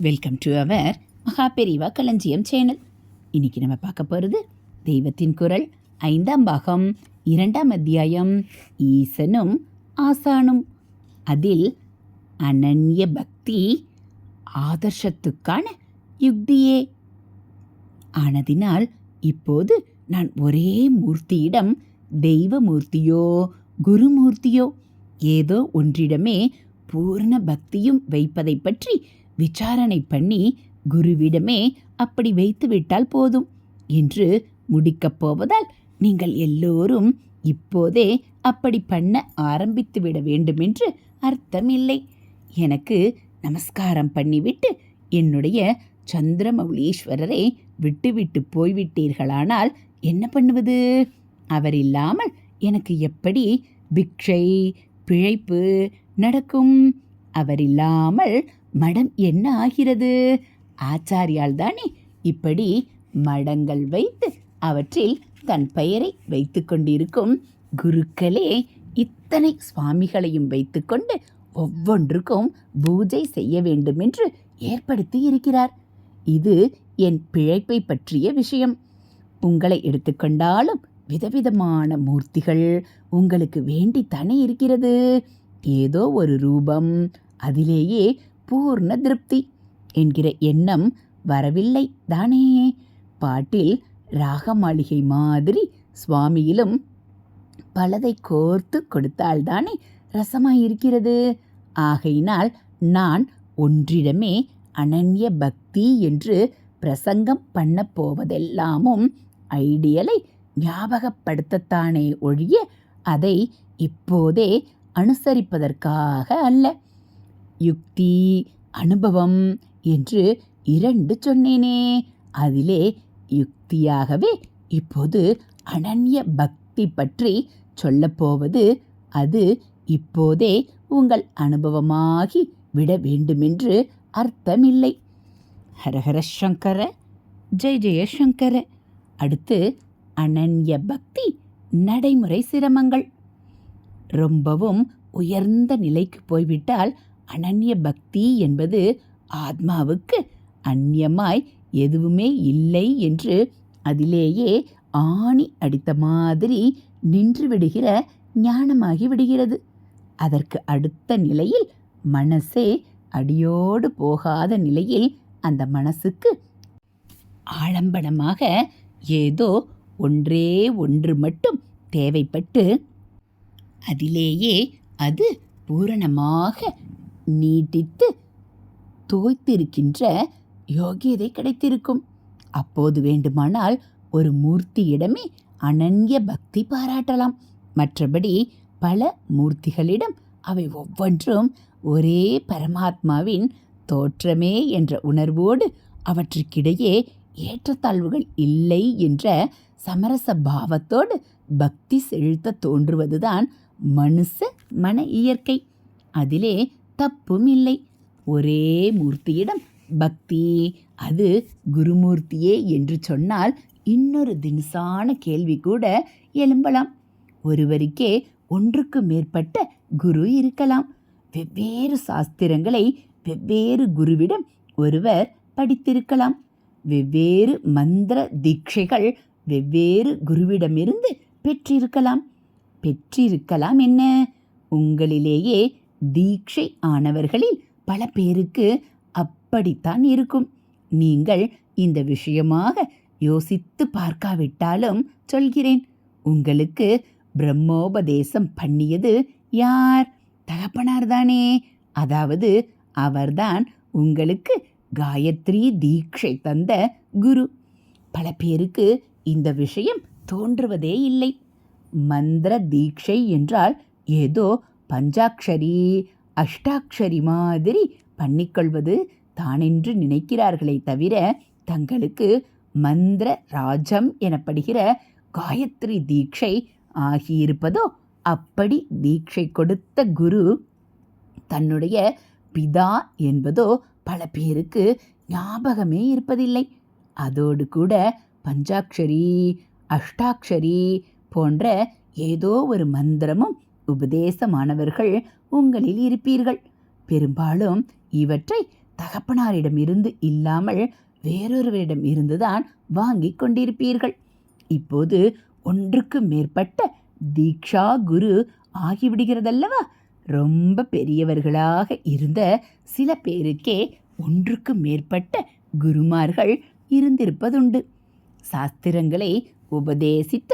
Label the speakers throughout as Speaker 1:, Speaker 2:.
Speaker 1: Welcome to our மகா பெரிவா களஞ்சியம் channel இன்னைக்கு நம்ம பார்க்க போகிறது தெய்வத்தின் குரல் ஐந்தாம் பாகம் இரண்டாம் அத்தியாயம் ஈசனும் ஆசானும். அதில் அனன்ய பக்தி ஆதர்ஷத்துக்கான யுக்தியே. ஆனதினால் இப்போது நான் ஒரே மூர்த்தியிடம் தெய்வ மூர்த்தியோ குருமூர்த்தியோ ஏதோ ஒன்றிடமே பூர்ண பக்தியும் வைப்பதை பற்றி விசாரணை பண்ணி குருவிடமே அப்படி வைத்துவிட்டால் போதும் என்று முடிக்கப் போவதால் நீங்கள் எல்லோரும் இப்போதே அப்படி பண்ண ஆரம்பித்து விட வேண்டுமென்று அர்த்தமில்லை. எனக்கு நமஸ்காரம் பண்ணிவிட்டு என்னுடைய சந்திரமௌலீஸ்வரரை விட்டுவிட்டு போய்விட்டீர்களானால் என்ன பண்ணுவது? அவர் இல்லாமல் எனக்கு எப்படி பிக்ஷை பிழைப்பு நடக்கும்? அவர் இல்லாமல் மடம் என்ன ஆகிறது? ஆச்சாரியால் தானே இப்படி மடங்கள் வைத்து அவற்றில் தன் பெயரை வைத்து கொண்டிருக்கும் குருக்களே இத்தனை சுவாமிகளையும் வைத்துக்கொண்டு ஒவ்வொன்றுக்கும் பூஜை செய்ய வேண்டுமென்று ஏற்படுத்தி இருக்கிறார். இது என் பிழைப்பை பற்றிய விஷயம். உங்களை எடுத்துக்கொண்டாலும் விதவிதமான மூர்த்திகள் உங்களுக்கு வேண்டித்தானே இருக்கிறது. ஏதோ ஒரு ரூபம் அதிலேயே பூர்ண திருப்தி என்கிற எண்ணம் வரவில்லை தானே. பாட்டில் ராக மாளிகை மாதிரி சுவாமியிலும் பலதை கோர்த்து கொடுத்தால்தானே ரசமாயிருக்கிறது. ஆகையினால் நான் ஒன்றிடமே அனன்ய பக்தி என்று பிரசங்கம் பண்ண போவதெல்லாமும் ஐடியலை ஞாபகப்படுத்தத்தானே ஒழிய அதை இப்போதே அனுசரிப்பதற்காக அல்ல. யுக்தி அனுபவம் என்று இரண்டு சொன்னேனே. அதிலே யுக்தியாகவே இப்போது அனன்ய பக்தி பற்றி சொல்லப்போவது அது இப்போதே உங்கள் அனுபவமாகி விட வேண்டுமென்று அர்த்தமில்லை. ஹரஹர சங்கர ஜெய ஜெய சங்கர. அடுத்து அனன்ய பக்தி நடைமுறை சிரமங்கள். ரொம்பவும் உயர்ந்த நிலைக்கு போய்விட்டால் அனன்ய பக்தி என்பது ஆத்மாவுக்கு அந்நியமாய் எதுவுமே இல்லை என்று அதிலேயே ஆணி அடித்த மாதிரி நின்று விடுகிற ஞானமாகி விடுகிறது. அதற்கு அடுத்த நிலையில் மனசே அடியோடு போகாத நிலையில் அந்த மனசுக்கு ஆலம்பனமாக ஏதோ ஒன்றே ஒன்று மட்டும் தேவைப்பட்டு அதிலேயே அது பூரணமாக நீட்டித்து தோய்த்திருக்கின்ற யோகியதை கிடைத்திருக்கும். அப்போது வேண்டுமானால் ஒரு மூர்த்தியிடமே அனன்ய பக்தி பாராட்டலாம். மற்றபடி பல மூர்த்திகளிடம் அவை ஒவ்வொன்றும் ஒரே பரமாத்மாவின் தோற்றமே என்ற உணர்வோடு அவற்றுக்கிடையே ஏற்றத்தாழ்வுகள் இல்லை என்ற சமரச பாவத்தோடு பக்தி செலுத்த தோன்றுவதுதான் மனுஷ மன இயற்கை. அதிலே தப்பும் இல்லை ஒரே மூர்த்தியிடம் பக்தி அது குருமூர்த்தியே என்று சொன்னால் இன்னொரு தினுசான கேள்வி கூட எழும்பலாம். ஒருவருக்கே ஒன்றுக்கு மேற்பட்ட குரு இருக்கலாம். வெவ்வேறு சாஸ்திரங்களை வெவ்வேறு குருவிடம் ஒருவர் படித்திருக்கலாம். வெவ்வேறு மந்திர தீட்சைகள் வெவ்வேறு குருவிடமிருந்து பெற்றிருக்கலாம். பெற்றிருக்கலாம் என்ன? உங்களிலேயே தீட்சை ஆனவர்களில் பல பேருக்கு அப்படித்தான் இருக்கும். நீங்கள் இந்த விஷயமாக யோசித்து பார்க்காவிட்டாலும் சொல்கிறேன். உங்களுக்கு பிரம்மோபதேசம் பண்ணியது யார்? தகப்பனார் தானே அதாவது அவர்தான் உங்களுக்கு காயத்ரி தீட்சை தந்த குரு. பல பேருக்கு இந்த விஷயம் தோன்றுவதே இல்லை. மந்திர தீட்சை என்றால் ஏதோ பஞ்சாக்ஷரி அஷ்டாக்ஷரி மாதிரி பண்ணிக்கொள்வது தானென்று நினைக்கிறார்களே தவிர தங்களுக்கு மந்திர ராஜம் எனப்படுகிற காயத்ரி தீட்சை ஆகியிருப்பதோ அப்படி தீட்சை கொடுத்த குரு தன்னுடைய பிதா என்பதோ பல பேருக்கு ஞாபகமே இருப்பதில்லை. அதோடு கூட பஞ்சாக்ஷரி அஷ்டாக்ஷரி போன்ற ஏதோ ஒரு மந்திரமும் உபதேசமானவர்கள் உங்களில் இருப்பீர்கள். பெரும்பாலும் இவற்றை தகப்பனாரிடம் இருந்து இல்லாமல் வேறொருவரிடம் இருந்துதான் வாங்கி கொண்டிருப்பீர்கள். இப்போது ஒன்றுக்கு மேற்பட்ட தீக்ஷா குரு ஆகிவிடுகிறதல்லவா? ரொம்ப பெரியவர்களாக இருந்த சில பேருக்கே ஒன்றுக்கு மேற்பட்ட குருமார்கள் இருந்திருப்பதுண்டு. சாஸ்திரங்களை உபதேசித்த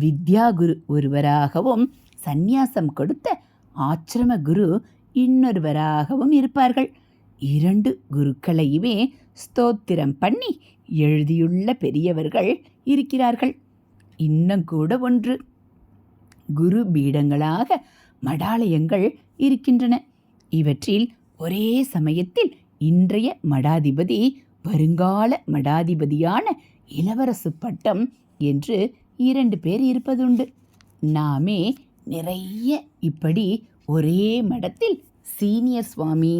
Speaker 1: வித்யா குரு ஒருவராகவும் சந்நியாசம் கொடுத்த ஆச்சிரம குரு இன்னொருவராகவும் இருப்பார்கள். இரண்டு குருக்களையுமே ஸ்தோத்திரம் பண்ணி எழுதியுள்ள பெரியவர்கள் இருக்கிறார்கள். இன்னும் கூட ஒன்று. குரு பீடங்களாக மடாலயங்கள் இருக்கின்றன. இவற்றில் ஒரே சமயத்தில் இன்றைய மடாதிபதி வருங்கால மடாதிபதியான இளவரசு பட்டம் என்று இரண்டு பேர் இருப்பதுண்டு. நாமே நிறைய இப்படி ஒரே மடத்தில் சீனியர் சுவாமி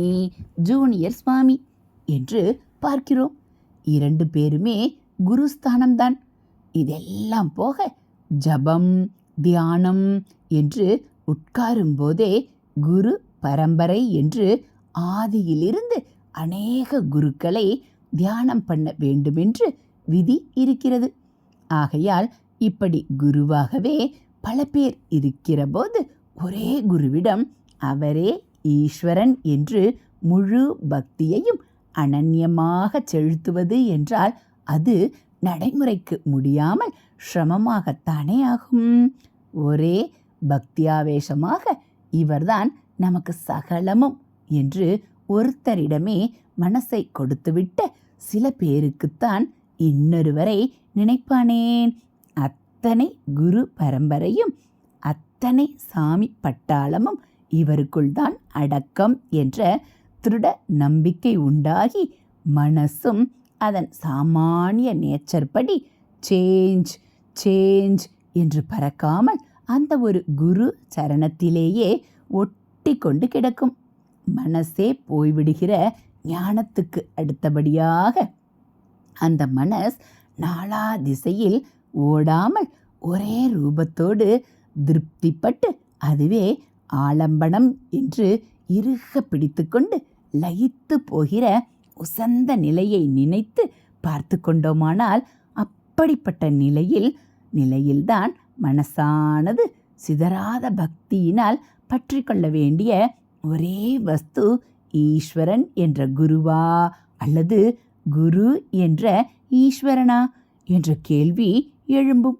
Speaker 1: ஜூனியர் சுவாமி என்று பார்க்கிறோம். இரண்டு பேருமே குருஸ்தானம்தான். இதெல்லாம் போக ஜபம் தியானம் என்று உட்காரும்போதே குரு பரம்பரை என்று ஆதியிலிருந்து அநேக குருக்களை தியானம் பண்ண வேண்டுமென்று விதி இருக்கிறது. ஆகையால் இப்படி குருவாகவே பல பேர் இருக்கிறபோது ஒரே குருவிடம் அவரே ஈஸ்வரன் என்று முழு பக்தியையும் அனன்யமாக செலுத்துவது என்றால் அது நடைமுறைக்கு முடியாமல் சிரமமாகத்தானே ஆகும். ஒரே பக்தியாவேசமாக இவர்தான் நமக்கு சகலமும் என்று ஒருத்தரிடமே மனசை கொடுத்துவிட்ட சில பேருக்குத்தான் இன்னொருவரை நினைப்பானேன். அத்தனை குரு பரம்பரையும் அத்தனை சாமி பட்டாளமும் இவருக்குள் தான் அடக்கம் என்ற திருட நம்பிக்கை உண்டாகி மனசும் அதன் சாமானிய நேச்சர் படி சேஞ்ச் சேஞ்ச் என்று பறக்காமல் அந்த ஒரு குரு சரணத்திலேயே ஒட்டி கொண்டு கிடக்கும். மனசே போய்விடுகிற ஞானத்துக்கு அடுத்தபடியாக அந்த மனஸ் நாலா திசையில் ஓடாமல் ஒரே ரூபத்தோடு திருப்திப்பட்டு அதுவே ஆலம்பனம் என்று இறுக பிடித்துக்கொண்டு லயித்து போகிற உசந்த நிலையை நினைத்து பார்த்து கொண்டோமானால் அப்படிப்பட்ட நிலையில் நிலையில்தான் மனசானது சிதறாத பக்தியினால் பற்றி கொள்ள வேண்டிய ஒரே வஸ்து ஈஸ்வரன் என்ற குருவா அல்லது குரு என்ற ஈஸ்வரனா? என்ற கேள்வி எழும்பும்.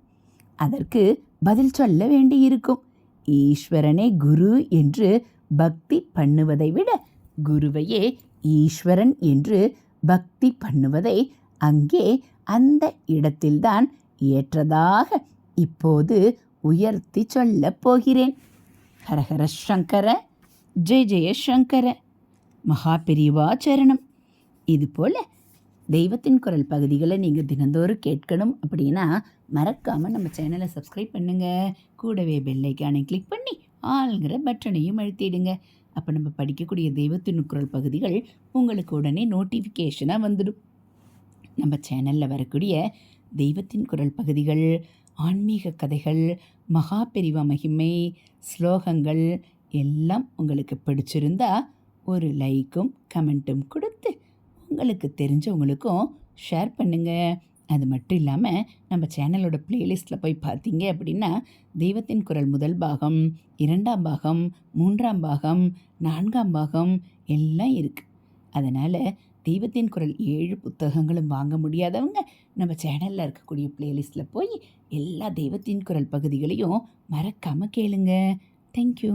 Speaker 1: அதற்கு பதில் சொல்ல வேண்டியிருக்கும். ஈஸ்வரனே குரு என்று பக்தி பண்ணுவதை விட குருவையே ஈஸ்வரன் என்று பக்தி பண்ணுவதை அங்கே அந்த இடத்தில்தான் ஏற்றதாக இப்போது உயர்த்தி சொல்லப் போகிறேன். ஹரஹர சங்கர ஜெய ஜெய சங்கர மகா பெரிவா சரணம். இதுபோல் தெய்வத்தின் குரல் பகுதிகளை நீங்கள் தினந்தோறும் கேட்கணும் அப்படின்னா மறக்காமல் நம்ம சேனலை சப்ஸ்கிரைப் பண்ணுங்கள் கூடவே பெல்லைக்கானை கிளிக் பண்ணி ஆளுங்கிற பட்டனையும் அழுத்திடுங்க. அப்போ நம்ம படிக்கக்கூடிய தெய்வத்தின் குரல் பகுதிகள் உங்களுக்கு உடனே நோட்டிஃபிகேஷனாக வந்துடும். நம்ம சேனலில் வரக்கூடிய தெய்வத்தின் குரல் பகுதிகள் ஆன்மீக கதைகள் மகா பெரிவா மகிமை ஸ்லோகங்கள் எல்லாம் உங்களுக்கு பிடிச்சிருந்தா ஒரு லைக்கும் கமெண்ட்டும் கொடுத்து உங்களுக்கு தெரிஞ்சவங்களுக்கும் ஷேர் பண்ணுங்கள் அது மட்டும் இல்லாமல் நம்ம சேனலோட பிளேலிஸ்ட்டில் போய் பார்த்தீங்க அப்படின்னா தெய்வத்தின் குரல் முதல் பாகம் இரண்டாம் பாகம் மூன்றாம் பாகம் நான்காம் பாகம் எல்லாம் இருக்குது அதனால் தெய்வத்தின் குரல் ஏழு புத்தகங்களும் வாங்க முடியாதவங்க நம்ம சேனலில் இருக்கக்கூடிய பிளேலிஸ்ட்டில் போய் எல்லா தெய்வத்தின் குரல் பகுதிகளையும் மறக்காமல் கேளுங்க. தேங்க்யூ